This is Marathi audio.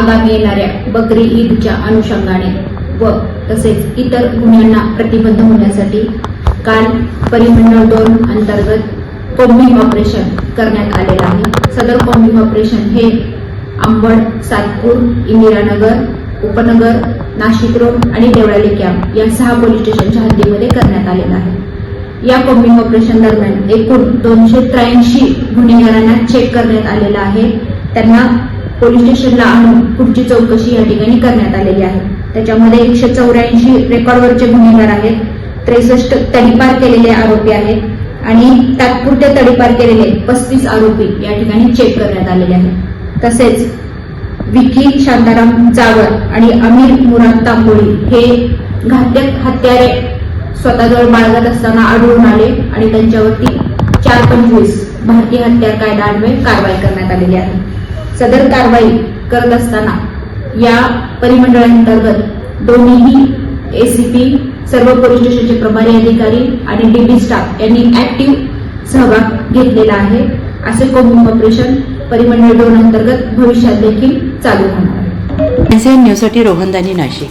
आगामी येणाऱ्या बकरी ईदच्या अनुषंगाने व तसेच इतर गुन्ह्यांना प्रतिबंध होण्यासाठी काल परिमंडळ दोन अंतर्गत कोम्बिंग ऑपरेशन करण्यात आलेलं आहे. सदर कोम्बिंग ऑपरेशन हे अंबड सातपूर इंदिरानगर उपनगर नाशिक रोड आणि देवळाली कॅम्प या सहा पोलीस स्टेशनच्या हद्दीमध्ये करण्यात आलेलं आहे. या कोम्बिंग ऑपरेशन दरम्यान एकूण दोनशे त्र्याऐंशी गुन्हेगारांना चेक करण्यात आलेलं आहे. त्यांना पोलीस स्टेशनला आणून पुढची चौकशी या ठिकाणी करण्यात आलेली आहे. त्याच्यामध्ये एकशे चौऱ्याऐंशी रेकॉर्डवरचे गुन्हेगार आहेत त्रेसष्ट तडीपार केलेले आरोपी आहेत आणि तात्पुरते तडीपार केलेले पस्तीस आरोपी या ठिकाणी चेक करण्यात आलेले आहेत. तसेच विकी शांताराम जावळ आणि अमीर मुराद तांबोळी हे घातक हत्यारे स्वतःजवळ बाळगत असताना आढळून आले आणि त्यांच्यावरती चार पंचवीस भारतीय हत्यार कायदा अन्वये कारवाई करण्यात आलेली आहे. सदर कारवाई करत असताना या परिमंडळांतर्गत दोन्हीही एसीपी सर्व पोलीस स्टेशनचे प्रभारी अधिकारी आणि डीबी स्टाफ यांनी ऍक्टिव्ह सहभाग घेतलेला आहे. असे कोम्बिंग ऑपरेशन परिमंडळ दोन अंतर्गत भविष्यात देखील चालू होणार आहे. न्यूजसाठी रोहन दानी नाशिक.